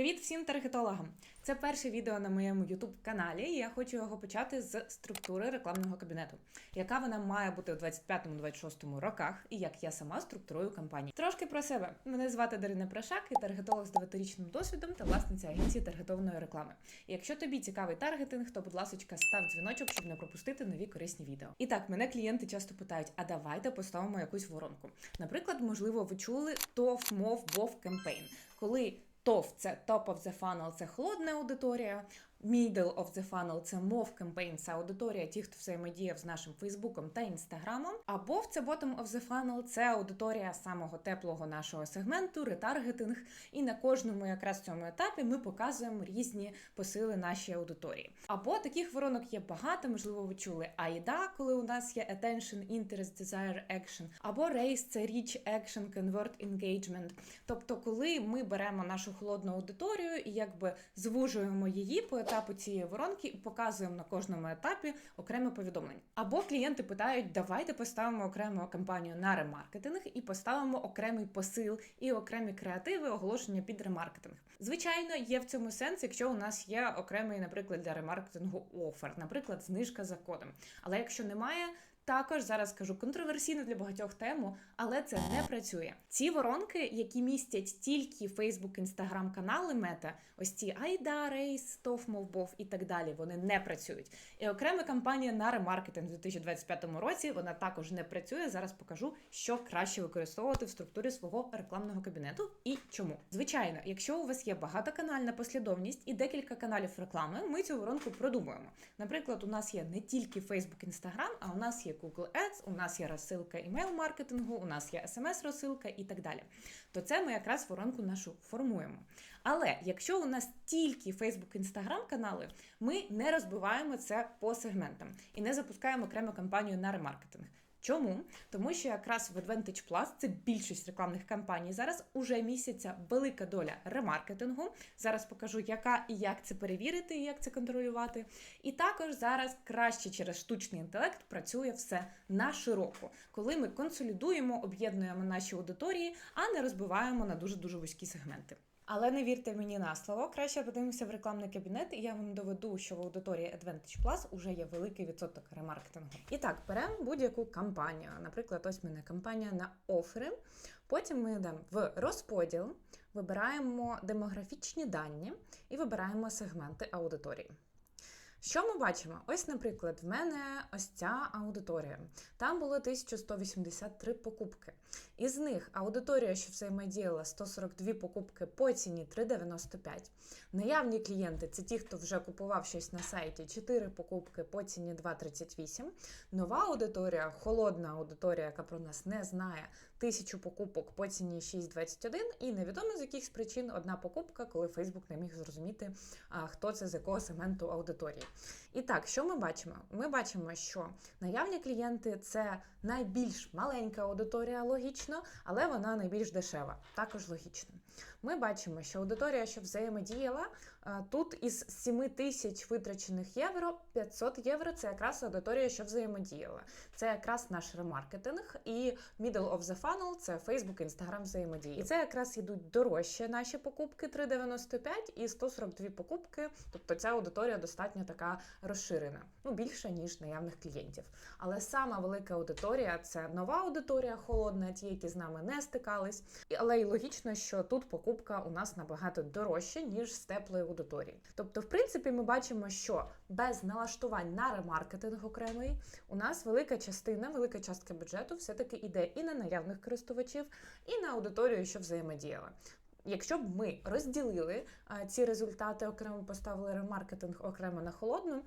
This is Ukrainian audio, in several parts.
Привіт всім таргетологам! Це перше відео на моєму youtube каналі, і я хочу його почати з структури рекламного кабінету, яка вона має бути у 25-26 роках, і як я сама структурую кампанії. Трошки про себе. Мене звати Дарина Прашак, і таргетолог з 9-річним досвідом та власниця агенції таргетованої реклами. І якщо тобі цікавий таргетинг, то будь ласка, став дзвіночок, щоб не пропустити нові корисні відео. І так, мене клієнти часто питають: а давайте поставимо якусь воронку. Наприклад, можливо, ви чули TOF, MOV, BOV campaign, коли TOF – це Top of the Funnel – це холодна аудиторія, Middle of the Funnel – це MOV campaign, це аудиторія, ті, хто взаємодіяв з нашим Фейсбуком та Інстаграмом. А BOV – це Bottom of the Funnel – це аудиторія самого теплого нашого сегменту, ретаргетинг. І на кожному якраз цьому етапі ми показуємо різні посили нашій аудиторії. Або таких воронок є багато, можливо, ви чули AIDA, коли у нас є Attention, Interest, Desire, Action, або RACE – це Reach, Action, Convert, Engagement. Тобто, коли ми беремо нашу холодну аудиторію і якби звужуємо її по етапу цієї воронки і показуємо на кожному етапі окреме повідомлення. Або клієнти питають, давайте поставимо окрему кампанію на ремаркетинг і поставимо окремий посил і окремі креативи оголошення під ремаркетинг. Звичайно, є в цьому сенс, якщо у нас є окремий, наприклад, для ремаркетингу офер, наприклад, знижка за кодом. Але якщо немає, також зараз скажу контроверсійно для багатьох тему, але це не працює. Ці воронки, які містять тільки Facebook, Instagram канали Мета, ось ці Айда, Рейс, Тоф, Мовбов і так далі, вони не працюють. І окрема кампанія на ремаркетинг у 2025 році вона також не працює. Зараз покажу, що краще використовувати в структурі свого рекламного кабінету і чому. Звичайно, якщо у вас є багатоканальна послідовність і декілька каналів реклами, ми цю воронку продумуємо. Наприклад, у нас є не тільки Facebook, Instagram, а у нас є Google Ads, у нас є розсилка імейл-маркетингу, у нас є смс-розсилка і так далі. То це ми якраз воронку нашу формуємо. Але якщо у нас тільки Facebook, Instagram канали, ми не розбиваємо це по сегментам і не запускаємо окрему кампанію на ремаркетинг. Чому? Тому що якраз в Advantage Plus, це більшість рекламних кампаній, зараз уже місяця велика доля ремаркетингу. Зараз покажу, яка і як це перевірити, і як це контролювати. І також зараз краще через штучний інтелект працює все на широко, коли ми консолідуємо, об'єднуємо наші аудиторії, а не розбиваємо на дуже дуже вузькі сегменти. Але не вірте мені на слово, краще подивимося в рекламний кабінет, і я вам доведу, що в аудиторії Advantage Plus уже є великий відсоток ремаркетингу. І так, беремо будь-яку кампанію. Наприклад, ось мене кампанія на офери. Потім ми йдемо в розподіл, вибираємо демографічні дані і вибираємо сегменти аудиторії. Що ми бачимо? Ось, наприклад, в мене ось ця аудиторія. Там було 1183 покупки. Із них аудиторія, що взаємодіяла 142 покупки по ціні 3,95. Наявні клієнти це ті, хто вже купував щось на сайті, 4 покупки по ціні 2,38. Нова аудиторія, холодна аудиторія, яка про нас не знає, 1000 покупок по ціні 6,21. І невідомо з яких причин одна покупка, коли Фейсбук не міг зрозуміти, хто це з якого сегменту аудиторії. І так, що ми бачимо? Ми бачимо, що наявні клієнти це найбільш маленька аудиторія, логічно, але вона найбільш дешева, також логічно. Ми бачимо, що аудиторія, що взаємодіяла, тут із 7 тисяч витрачених євро, 500 євро це якраз аудиторія, що взаємодіяла. Це якраз наш ремаркетинг, і middle of the funnel це Facebook, Instagram взаємодії. І це якраз ідуть дорожче наші покупки 3,95 і 142 покупки. Тобто ця аудиторія достатньо така розширена, ну більше ніж наявних клієнтів. Але сама велика аудиторія це нова аудиторія, холодна, ті, які з нами не стикались. Але й логічно, що тут покупка у нас набагато дорожча, ніж з теплої аудиторії. Тобто, в принципі, ми бачимо, що без налаштувань на ремаркетинг окремий у нас велика частина, велика частка бюджету все-таки йде і на наявних користувачів, і на аудиторію, що взаємодіяла. Якщо б ми розділили ці результати, окремо поставили ремаркетинг окремо на холодну.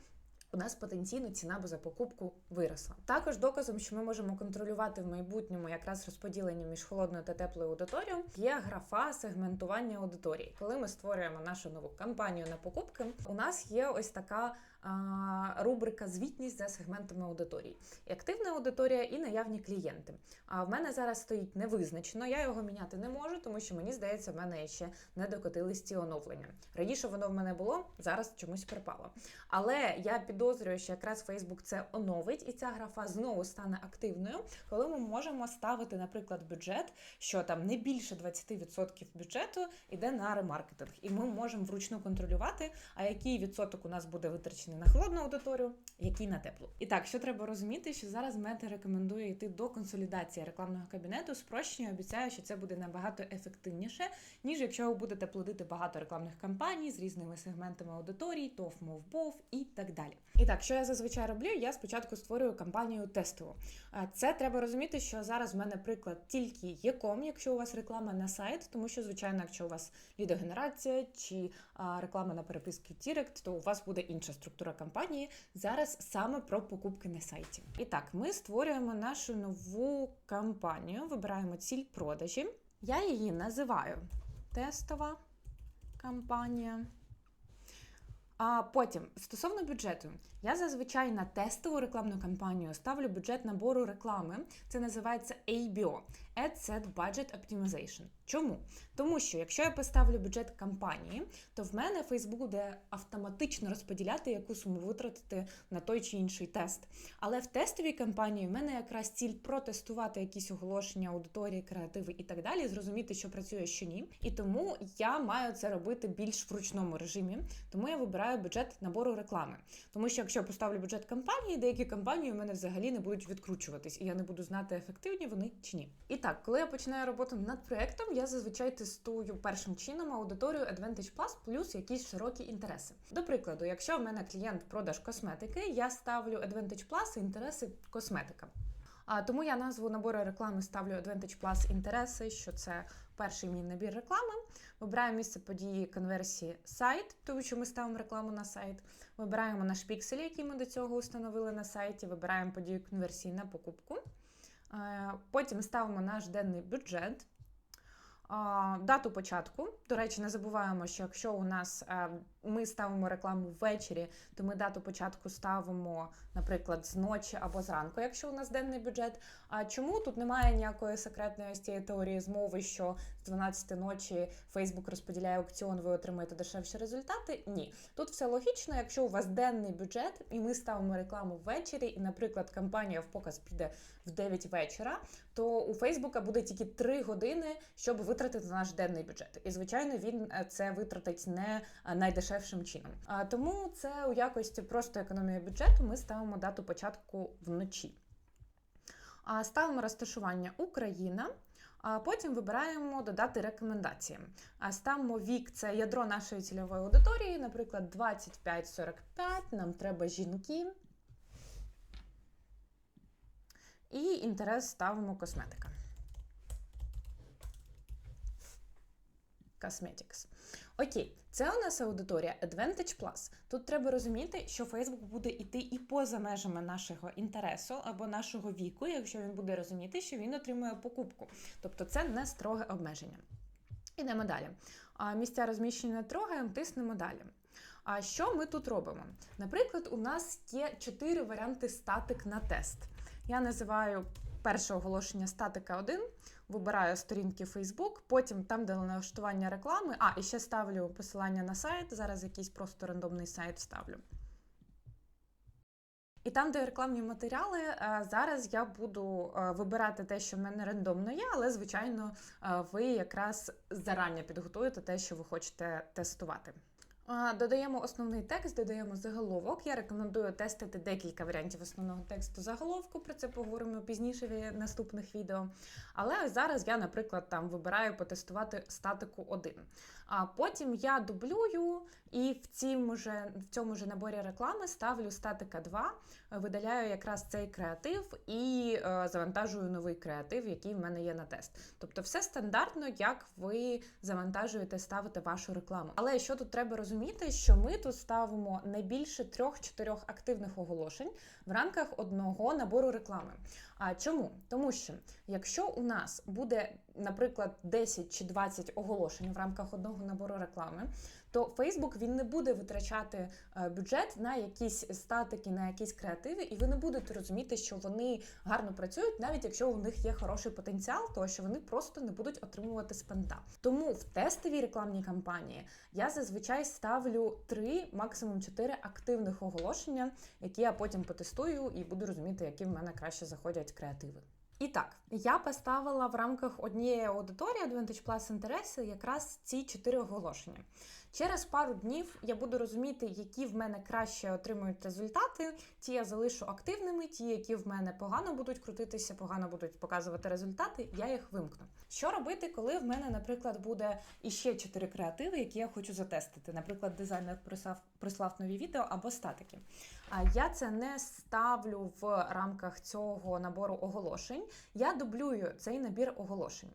У нас потенційно ціна би за покупку виросла. Також доказом, що ми можемо контролювати в майбутньому якраз розподілення між холодною та теплою аудиторією, є графа сегментування аудиторії. Коли ми створюємо нашу нову кампанію на покупки, у нас є ось така рубрика звітність за сегментами аудиторії. І активна аудиторія і наявні клієнти. А в мене зараз стоїть невизначено. Я його міняти не можу, тому що мені здається, в мене ще не докотились ці оновлення. Раніше воно в мене було, зараз чомусь припало. Але я підозрюю, що якраз Facebook це оновить, і ця графа знову стане активною, коли ми можемо ставити, наприклад, бюджет, що там не більше 20% бюджету йде на ремаркетинг, і ми можемо вручну контролювати, а який відсоток у нас буде витрачений на холодну аудиторію, який на теплу. І так, що треба розуміти, що зараз мета рекомендує йти до консолідації рекламного кабінету. Спрощення обіцяю, що це буде набагато ефективніше, ніж якщо ви будете плодити багато рекламних кампаній з різними сегментами аудиторії, ТОВ, мов, бов і так далі. І так, що я зазвичай роблю? Я спочатку створюю кампанію тестову. Це треба розуміти, що зараз в мене приклад тільки Єком, якщо у вас реклама на сайт, тому що, звичайно, якщо у вас відеогенерація чи реклама на переписки Дірект, то у вас буде інша структура кампанії. Зараз саме про покупки на сайті. І так, ми створюємо нашу нову кампанію, вибираємо ціль продажі. Я її називаю тестова кампанія. А потім, стосовно бюджету, я зазвичай на тестову рекламну кампанію ставлю бюджет набору реклами. Це називається ABO – Ad Set Budget Optimization. Чому? Тому що якщо я поставлю бюджет кампанії, то в мене Facebook буде автоматично розподіляти, яку суму витратити на той чи інший тест. Але в тестовій кампанії в мене якраз ціль протестувати якісь оголошення аудиторії, креативи і так далі, зрозуміти, що працює, що ні. І тому я маю це робити більш в ручному режимі. Тому я вибираю бюджет набору реклами. Тому що якщо я поставлю бюджет кампанії, деякі кампанії у мене взагалі не будуть відкручуватись, і я не буду знати, ефективні вони чи ні. І так, коли я починаю роботу над проектом, я зазвичай тестую першим чином аудиторію Advantage Plus плюс якісь широкі інтереси. До прикладу, якщо в мене клієнт продаж косметики, я ставлю Advantage Plus інтереси косметика. А тому я назву набору реклами ставлю Advantage Plus інтереси, що це перший мій набір реклами. Вибираю місце події конверсії сайт, тому що ми ставимо рекламу на сайт. Вибираємо наш піксель, який ми до цього установили на сайті. Вибираємо подію конверсії на покупку. Е, Потім ставимо наш денний бюджет. Дату початку. До речі, не забуваємо, що якщо у нас е, ми ставимо рекламу ввечері, то ми дату початку ставимо, наприклад, з ночі або зранку, якщо у нас денний бюджет. А чому тут немає ніякої секретної з цієї теорії змови, що з 12 ночі Facebook розподіляє аукціон, ви отримаєте дешевші результати? Ні, тут все логічно. Якщо у вас денний бюджет, і ми ставимо рекламу ввечері, і, наприклад, кампанія в показ піде в 9 вечора, то у Фейсбука буде тільки 3 години, щоб витратити наш денний бюджет. І звичайно, він е, це витратить не е, найдешевшим чином. А тому це у якості просто економії бюджету. Ми ставимо дату початку вночі. А ставимо розташування Україна. А потім вибираємо додати рекомендації. А ставимо вік, це ядро нашої цільової аудиторії, наприклад, 25-45. Нам треба жінки. І інтерес ставимо косметика. Cosmetics. Окей, це у нас аудиторія Advantage Plus. Тут треба розуміти, що Facebook буде йти і поза межами нашого інтересу або нашого віку, якщо він буде розуміти, що він отримує покупку. Тобто це не строге обмеження. Ідемо далі. А місця розміщення трогаємо, тиснемо далі. А що ми тут робимо? Наприклад, у нас є чотири варіанти статик на тест. Я називаю перше оголошення статика 1, вибираю сторінки Facebook, потім там, де налаштування реклами, а, і ще ставлю посилання на сайт, зараз якийсь просто рандомний сайт ставлю. І там, де рекламні матеріали, е, зараз я буду е, вибирати те, що в мене рандомно є, але, звичайно, е, ви якраз зарані підготуєте те, що ви хочете тестувати. Додаємо основний текст, додаємо заголовок. Я рекомендую тестити декілька варіантів основного тексту заголовку. Про це поговоримо пізніше в наступних відео. Але зараз я, наприклад, там вибираю потестувати статику 1. А потім я дублюю і в цьому же, в цьому ж наборі реклами ставлю статика 2, видаляю якраз цей креатив і е, завантажую новий креатив, який в мене є на тест. Тобто, все стандартно, як ви завантажуєте, ставите вашу рекламу. Але що тут треба розуміти, що ми тут ставимо не більше трьох-чотирьох активних оголошень в рамках одного набору реклами. А чому? Тому що якщо у нас буде наприклад, 10 чи 20 оголошень в рамках одного набору реклами, то Facebook він не буде витрачати е, бюджет на якісь статики, на якісь креативи, і ви не будете розуміти, що вони гарно працюють, навіть якщо у них є хороший потенціал, то що вони просто не будуть отримувати спента. Тому в тестовій рекламній кампанії я зазвичай ставлю 3, максимум 4 активних оголошення, які я потім потестую і буду розуміти, які в мене краще заходять креативи. І так, я поставила в рамках однієї аудиторії Advantage Plus інтереси якраз ці чотири оголошення. Через пару днів я буду розуміти, які в мене краще отримують результати. Ті я залишу активними, ті, які в мене погано будуть крутитися, погано будуть показувати результати, я їх вимкну. Що робити, коли в мене, наприклад, буде іще чотири креативи, які я хочу затестити? Наприклад, дизайнер прислав, прислав нові відео або статики. А я це не ставлю в рамках цього набору оголошень. Я дублюю цей набір оголошень.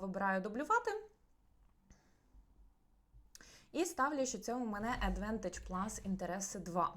Вибираю дублювати. І ставлю, що це у мене Advantage Plus інтереси 2.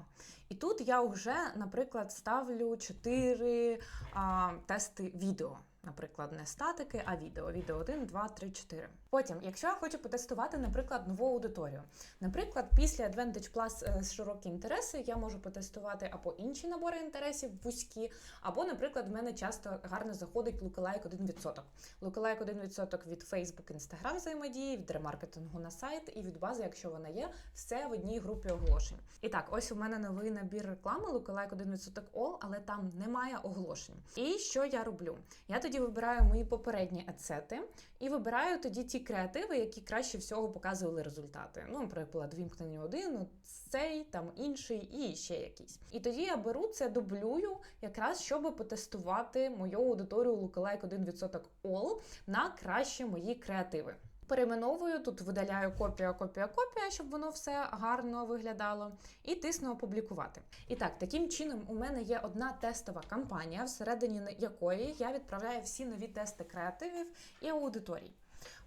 І тут я вже, наприклад, ставлю 4 а, тести відео. Наприклад, не статики, а відео. Відео 1, 2, 3, 4. Потім, якщо я хочу потестувати, наприклад, нову аудиторію. Наприклад, після Advantage Plus е, широкі інтереси я можу потестувати або інші набори інтересів вузькі, або, наприклад, в мене часто гарно заходить Lookalike 1%. Lookalike 1% від Facebook, Instagram взаємодії, від ремаркетингу на сайт і від бази, якщо вона є, все в одній групі оголошень. І так, ось у мене новий набір реклами Lookalike 1% All, але там немає оголошень. І що я роблю? Я тоді вибираю мої попередні ацети і вибираю тоді ті креативи, які краще всього показували результати. Ну, наприклад, вімкнені один, цей, там інший і ще якийсь. І тоді я беру це, дублюю, якраз щоб потестувати мою аудиторію Lookalike 1% All на краще мої креативи. Перейменовую, тут видаляю копія, копія, копія, щоб воно все гарно виглядало, і тисну опублікувати. І так, таким чином, у мене є одна тестова кампанія, всередині якої я відправляю всі нові тести креативів і аудиторій.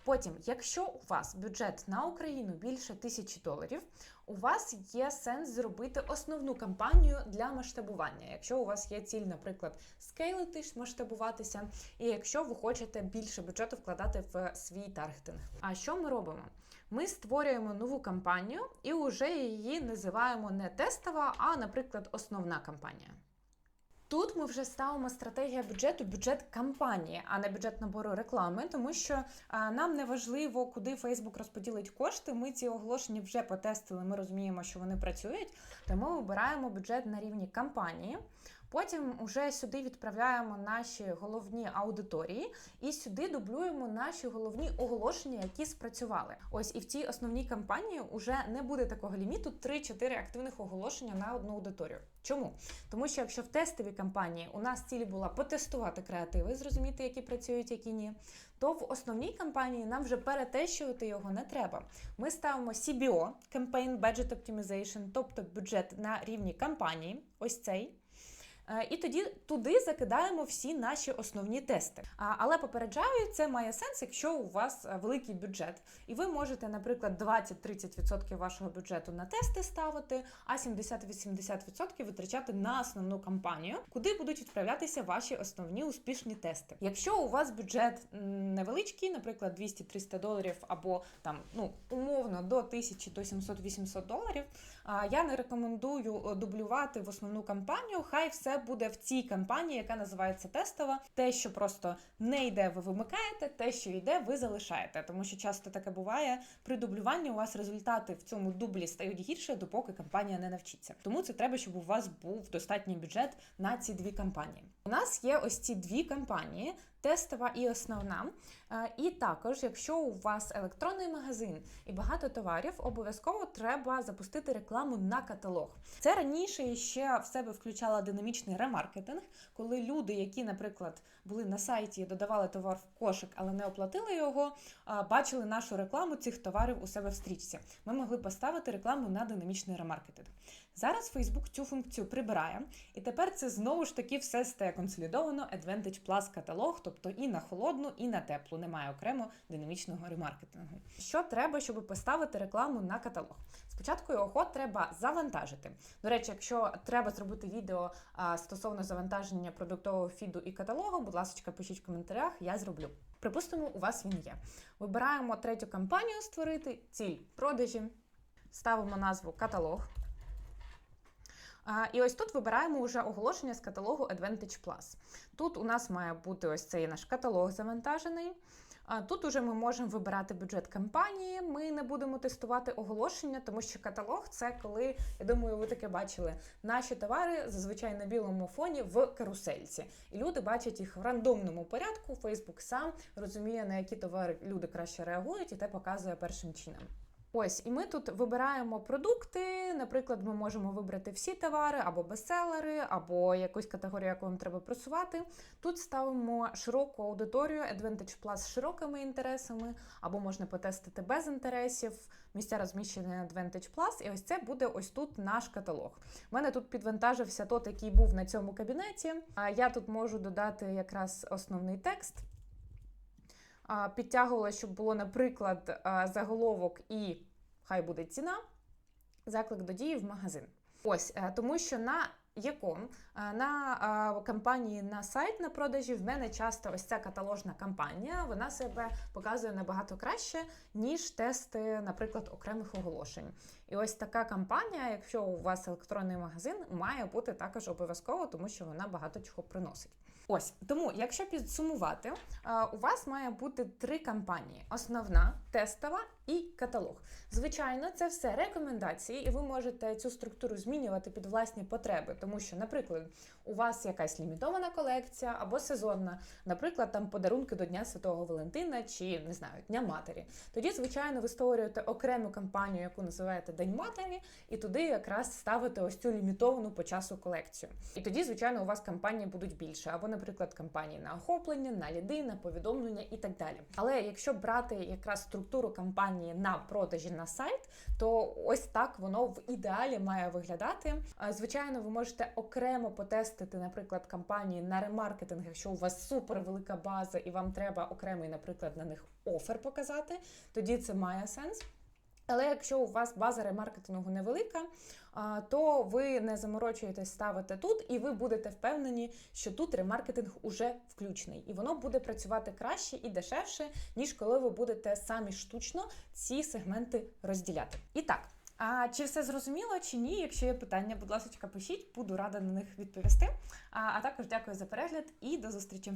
Потім, якщо у вас бюджет на Україну більше тисячі доларів, у вас є сенс зробити основну кампанію для масштабування. Якщо у вас є ціль, наприклад, скейлити, масштабуватися, і якщо ви хочете більше бюджету вкладати в свій таргетинг. А що ми робимо? Ми створюємо нову кампанію і вже її називаємо не тестова, а, наприклад, основна кампанія. Тут ми вже ставимо стратегія бюджету, бюджет кампанії, а не бюджет набору реклами, тому що нам не важливо, куди Фейсбук розподілить кошти. Ми ці оголошення вже потестили. Ми розуміємо, що вони працюють. Тому вибираємо бюджет на рівні кампанії. Потім вже сюди відправляємо наші головні аудиторії і сюди дублюємо наші головні оголошення, які спрацювали. Ось і в цій основній кампанії вже не буде такого ліміту 3-4 активних оголошення на одну аудиторію. Чому? Тому що якщо в тестовій кампанії у нас ціль була потестувати креативи, зрозуміти, які працюють, які ні, то в основній кампанії нам вже перетещувати його не треба. Ми ставимо CBO – Campaign Budget Optimization, тобто бюджет на рівні кампанії, ось цей. Е, і тоді туди закидаємо всі наші основні тести. Але попереджаю, це має сенс, якщо у вас е, великий бюджет, і ви можете, наприклад, 20-30% вашого бюджету на тести ставити, а 70-80% витрачати на основну кампанію, куди будуть відправлятися ваші основні успішні тести. Якщо у вас бюджет невеличкий, наприклад, 200-300 доларів, або там ну умовно до 1000 до 700-800 доларів, я не рекомендую е, дублювати в основну кампанію. Хай все буде в цій кампанії, яка називається тестова. Те, що просто не йде, ви вимикаєте, те, що йде, ви залишаєте. Тому що часто таке буває при дублюванні. У вас результати в цьому дублі стають гірше, допоки кампанія не навчиться. Тому це треба, щоб у вас був достатній бюджет на ці дві кампанії. У нас є ось ці дві кампанії тестова і основна. Е, і також, якщо у вас електронний магазин і багато товарів, обов'язково треба запустити рекламу на каталог. Це раніше ще в себе включала динамічний ремаркетинг, коли люди, які, наприклад, були на сайті додавали товар в кошик, але не оплатили його, бачили нашу рекламу цих товарів у себе в стрічці. Ми могли поставити рекламу на динамічний ремаркетинг. Зараз Facebook цю функцію прибирає, і тепер це знову ж таки все стає консолідовано Advantage Plus каталог, тобто і на холодну, і на теплу. Немає окремо динамічного ремаркетингу. Що треба, щоб поставити рекламу на каталог? Спочатку його треба завантажити. До речі, якщо треба зробити відео стосовно завантаження продуктового фіду і каталогу, будь ласка, пишіть в коментарях, я зроблю. Припустимо, у вас він є. Вибираємо третю кампанію створити, ціль продажі, ставимо назву каталог. І ось тут вибираємо вже оголошення з каталогу Advantage Plus. Тут у нас має бути ось цей наш каталог завантажений. Тут уже ми можемо вибирати бюджет кампанії. Ми не будемо тестувати оголошення, тому що каталог це коли, я думаю, ви таке бачили. Наші товари зазвичай на білому фоні в карусельці. І люди бачать їх в рандомному порядку. Фейсбук сам розуміє, на які товари люди краще реагують, і те показує першим чином. Ось, і ми тут вибираємо продукти. Наприклад, ми можемо вибрати всі товари або бестселери, або якусь категорію, яку вам треба просувати. Тут ставимо широку аудиторію, Advantage Plus з широкими інтересами, або можна потестити без інтересів, місця розміщення Advantage Plus. І ось це буде ось тут наш каталог. У мене тут підвантажився тот, який був на цьому кабінеті. А я тут можу додати якраз основний текст. Підтягувала, щоб було, наприклад, заголовок і хай буде ціна, заклик до дії в магазин. Ось е, тому, що на яком е, на кампанії на сайт на продажі в мене часто ось ця каталожна кампанія, вона себе показує набагато краще, ніж тести, наприклад, окремих оголошень. І ось така кампанія, якщо у вас електронний магазин, має бути також обов'язково, тому що вона багато чого приносить. Ось тому, якщо підсумувати, е, у вас має бути три кампанії: основна, тестова і каталог. Звичайно, це все рекомендації, і ви можете цю структуру змінювати під власні потреби, тому що, наприклад, у вас якась лімітована колекція або сезонна, наприклад, там подарунки до Дня Святого Валентина чи не знаю, Дня Матері. Тоді, звичайно, ви створюєте окрему кампанію, яку називаєте День Матері, і туди якраз ставите ось цю лімітовану по часу колекцію. І тоді, звичайно, у вас кампанії будуть більше, або, наприклад, кампанії на охоплення, на ліди, на повідомлення і так далі. Але якщо брати якраз структуру кампанії на продажі на сайт, то ось так воно в ідеалі має виглядати. Звичайно, ви можете окремо потестити, наприклад, кампанії на ремаркетинг, якщо у вас супер велика база і вам треба окремий, наприклад, на них офер показати, тоді це має сенс. Але якщо у вас база ремаркетингу невелика, то ви не заморочуєтесь ставити тут, і ви будете впевнені, що тут ремаркетинг уже включений, і воно буде працювати краще і дешевше, ніж коли ви будете самі штучно ці сегменти розділяти. І так. А чи все зрозуміло, чи ні? Якщо є питання, будь ласка, пишіть, буду рада на них відповісти. А, а також дякую за перегляд і до зустрічі.